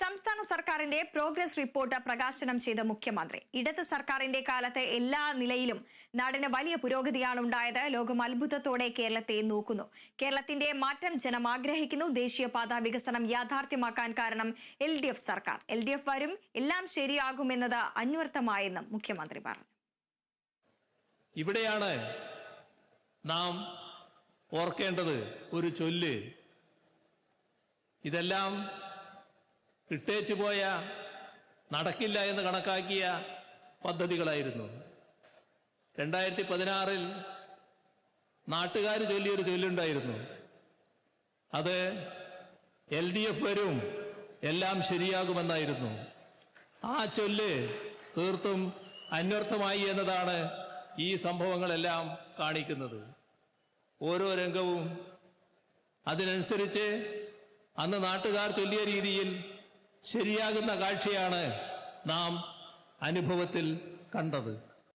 സംസ്ഥാന സർക്കാരിന്റെ progress report പ്രകാശനം ചെയ്ത മുഖ്യമന്ത്രി. ഇടത് സർക്കാരിന്റെ കാലത്ത് എല്ലാ നിലയിലും നാടിന് വലിയ പുരോഗതിയാണ് ഉണ്ടായത് ലോകം അത്ഭുതത്തോടെ കേരളത്തെ നോക്കുന്നു. കേരളത്തിന്റെ മാറ്റം ജനം ആഗ്രഹിക്കുന്നു. ദേശീയപാത വികസനം യാഥാർത്ഥ്യമാക്കാൻ കാരണം എൽ ഡി എഫ് സർക്കാർ. എൽ ഡി എഫ് വരും എല്ലാം ശരിയാകുമെന്നത് അന്വർത്ഥമായെന്നും മുഖ്യമന്ത്രി പറഞ്ഞു. ഇവിടെയാണ് നാം ഓർക്കേണ്ടത് ഒരു ചൊല്ല്. ഇതെല്ലാം ഇട്ടേച്ചു പോയ നടക്കില്ല എന്ന് കണക്കാക്കിയ പദ്ധതികളായിരുന്നു. രണ്ടായിരത്തി പതിനാറിൽ നാട്ടുകാർ ചൊല്ലിയൊരു ചൊല്ലുണ്ടായിരുന്നു. അത് എൽ ഡി എഫ് വരും എല്ലാം ശരിയാകുമെന്നായിരുന്നു. ആ ചൊല്ല് തീർത്തും അന്വർത്ഥമായി എന്നതാണ് ഈ സംഭവങ്ങളെല്ലാം കാണിക്കുന്നത്. ഓരോ രംഗവും അതിനനുസരിച്ച് അന്ന് നാട്ടുകാർ ചൊല്ലിയ രീതിയിൽ ശരിയാകുന്ന കാഴ്ചയാണ് നാം അനുഭവത്തിൽ കണ്ടത്.